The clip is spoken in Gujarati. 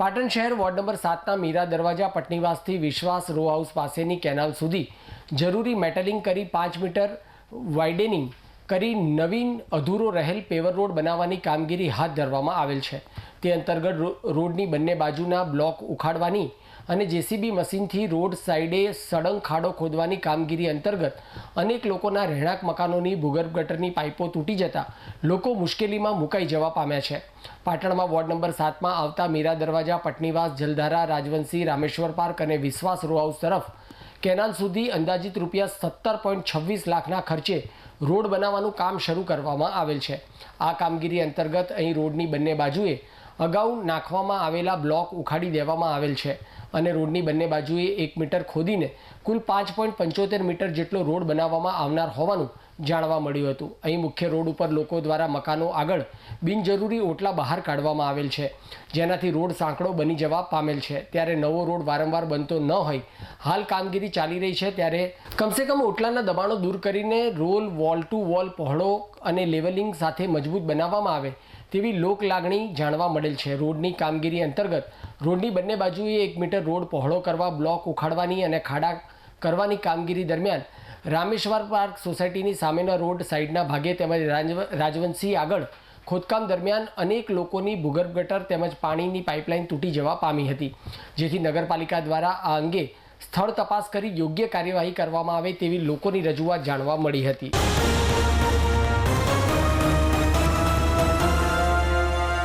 પાટણ શહેર વોર્ડ નંબર સાતના મીરા દરવાજા પટનીવાસથી વિશ્વાસ રો હાઉસ પાસેની કેનાલ સુધી જરૂરી મેટલિંગ કરી પાંચ મીટર વાઇડેનિંગ કરી નવીન અધૂરો રહેલ પેવર રોડ બનાવવાની કામગીરી હાથ ધરવામાં આવેલ છે. તે અંતર્ગત રોડની બંને બાજુના બ્લોક ઉખાડવાની અને જેસીબી મશીનથી રોડ સાઈડે સળંગ ખાડો ખોદવાની કામગીરી અંતર્ગત અનેક લોકોના રહેણાંક મકાનોની ભૂગર્ભ ગટરની પાઇપો તૂટી જતા લોકો મુશ્કેલીમાં મુકાઈ જવા પામ્યા છે. પાટણમાં વોર્ડ નંબર સાતમાં આવતા મીરા દરવાજા, પટનીવાસ, જલધારા, રાજવંશી, રામેશ્વર પાર્ક અને વિશ્વાસ રોઆઉસ તરફ કેનાલ સુધી અંદાજિત રૂપિયા સત્તર પોઈન્ટ છવ્વીસ લાખના ખર્ચે રોડ બનાવવાનું કામ શરૂ કરવામાં આવેલ છે. આ કામગીરી અંતર્ગત અહીં રોડની બંને બાજુએ અગાઉ નાખવામાં આવેલા બ્લોક ઉખાડી દેવામાં આવેલ છે. અને રોડની બંને બાજુએ એક મીટર ખોદીને કુલ પાંચ પોઈન્ટ પંચોતેર મીટર જેટલો રોડ બનાવવામાં આવનાર હોવાનું જાણવા મળ્યું હતું. અહીં મુખ્ય રોડ ઉપર લોકો દ્વારા મકાનો આગળ બિનજરૂરી ઓટલા બહાર કાઢવામાં આવેલ છે, જેનાથી રોડ સાંકડો બની જવા પામેલ છે. ત્યારે નવો રોડ વારંવાર બનતો ન હોય, હાલ કામગીરી ચાલી રહી છે, ત્યારે કમસે કમ ઓટલાના દબાણો દૂર કરીને રોલ વોલ ટુ વોલ પહોળો અને લેવલિંગ સાથે મજબૂત બનાવવામાં આવે તેવી લોક લાગણી જાણવા મળેલ છે. રોડની કામગીરી અંતર્ગત રોડની બંને બાજુએ એક મીટર રોડ પહોળો કરવા બ્લોક ઉખાડવાની અને ખાડા કરવાની કામગીરી દરમિયાન રામેશ્વર પાર્ક સોસાયટીની સામેના રોડ સાઈડના ભાગે તેમજ રાજવ- રાજવંશી આગળ ખોદકામ દરમિયાન અનેક લોકોની ભૂગર્ભ ગટર તેમજ પાણીની પાઇપલાઇન તૂટી જવા પામી હતી. જેથી નગરપાલિકા દ્વારા આ અંગે સ્થળ તપાસ કરી યોગ્ય કાર્યવાહી કરવામાં આવે તેવી લોકોની રજૂઆત જાણવા મળી હતી.